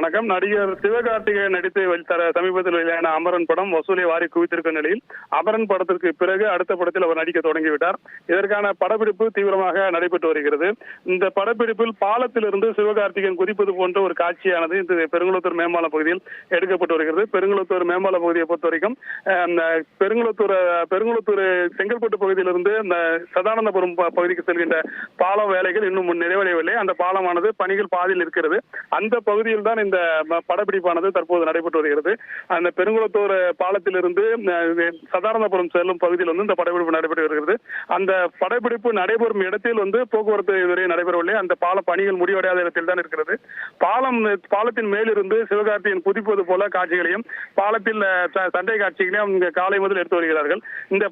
வணக்கம். நடிகர் சிவகார்த்திகேயன் நடித்து வெளித்தர சமீபத்தில் வெளியான அமரன் படம் வசூலை வாரி குவித்திருக்கும் நிலையில் அமரன் படத்திற்கு பிறகு அடுத்த படத்தில் அவர் நடிக்க தொடங்கிவிட்டார். இதற்கான படப்பிடிப்பு தீவிரமாக நடைபெற்று வருகிறது. இந்த படப்பிடிப்பில் பாலத்திலிருந்து சிவகார்த்திகேயன் குதிப்பது போன்ற ஒரு காட்சியானது இந்த பெருங்குளத்தூர் மேம்பாலம் பகுதியில் எடுக்கப்பட்டு வருகிறது. பெருங்குளத்தூர் மேம்பாலம் பகுதியை பொறுத்த வரைக்கும் பெருங்குளத்தூர் பெருங்குளத்தூர் செங்கல்பட்டு பகுதியிலிருந்து இந்த சதானந்தபுரம் ப- பகுதிக்கு செல்கின்ற பாலம் வேலைகள் இன்னும் நிறைவடையவில்லை. அந்த பாலமானது பணிகள் பாதியில் இருக்கிறது. அந்த பகுதியில் தான் இந்த படப்பிடிப்பானது தற்போது நடைபெற்று வருகிறது. அந்த பெருங்குளத்தூர் பாலத்திலிருந்து சதாரணபுரம் செல்லும் பகுதியில் வந்து இந்த படப்பிடிப்பு நடைபெற்று வருகிறது. அந்த படப்பிடிப்பு நடைபெறும் இடத்தில் வந்து போக்குவரத்து இதுவரை நடைபெறவில்லை. அந்த பால பணிகள் முடிவடையாத இடத்தில் தான் இருக்கிறது. பாலம் பாலத்தின் மேலிருந்து சிவகார்த்தியின் குதிப்பது போல காட்சிகளையும் பாலத்தில் சண்டை காட்சிகளையும் காலை முதல் எடுத்து வருகிறார்கள். இந்த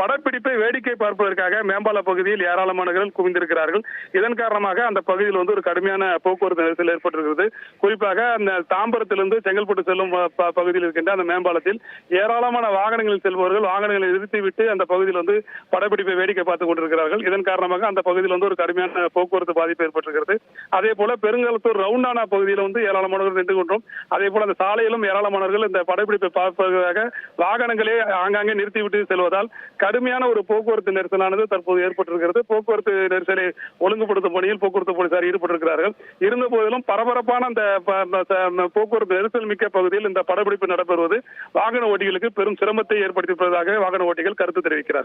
படப்பிடிப்பை வேடிக்கை பார்ப்பதற்காக மேம்பால பகுதியில் ஏராளமானவர்கள் குவிந்திருக்கிறார்கள். இதன் காரணமாக அந்த பகுதியில் வந்து ஒரு கடுமையான போக்குவரத்து நெரிசல் ஏற்பட்டிருக்கிறது. குறிப்பாக அந்த தாம்பரத்திலிருந்து செங்கல்பட்டு செல்லும் ப- பகுதியில் இருக்கின்ற அந்த மேம்பாலத்தில் ஏராளமான வாகனங்களில் செல்பவர்கள் வாகனங்களை நிறுத்திவிட்டு அந்த பகுதியில் வந்து படப்பிடிப்பை வேடிக்கை பார்த்துக் கொண்டிருக்கிறார்கள். இதன் காரணமாக அந்த பகுதியில் வந்து ஒரு கடுமையான போக்குவரத்து பாதிப்பு ஏற்பட்டிருக்கிறது. அதே போல பெருங்கலத்தூர் ரவுண்டானா பகுதியில் வந்து ஏராளமானவர்கள் நின்று கொண்டோம். அதே போல அந்த சாலையிலும் ஏராளமானவர்கள் இந்த படப்பிடிப்பை பார்ப்பதற்காக வாகனங்களே ஆங்காங்கே நிறுத்திவிட்டு செல்வதால் கடுமையான ஒரு போக்குவரத்து நெரிசலானது தற்போது ஏற்பட்டிருக்கிறது. போக்குவரத்து நெரிசலை ஒழுங்குபடுத்தும் பணியில் போக்குவரத்து போலீசார் ஈடுபட்டிருக்கிறார்கள். இருந்த போதிலும் பரபரப்பான அந்த போக்குவரத்து நெரிசல் மிக்க பகுதியில் இந்த படப்பிடிப்பு நடைபெறுவது வாகன ஓட்டிகளுக்கு பெரும் சிரமத்தை ஏற்படுத்தியிருப்பதாக வாகன ஓட்டிகள் கருத்து தெரிவிக்கிறார்கள்.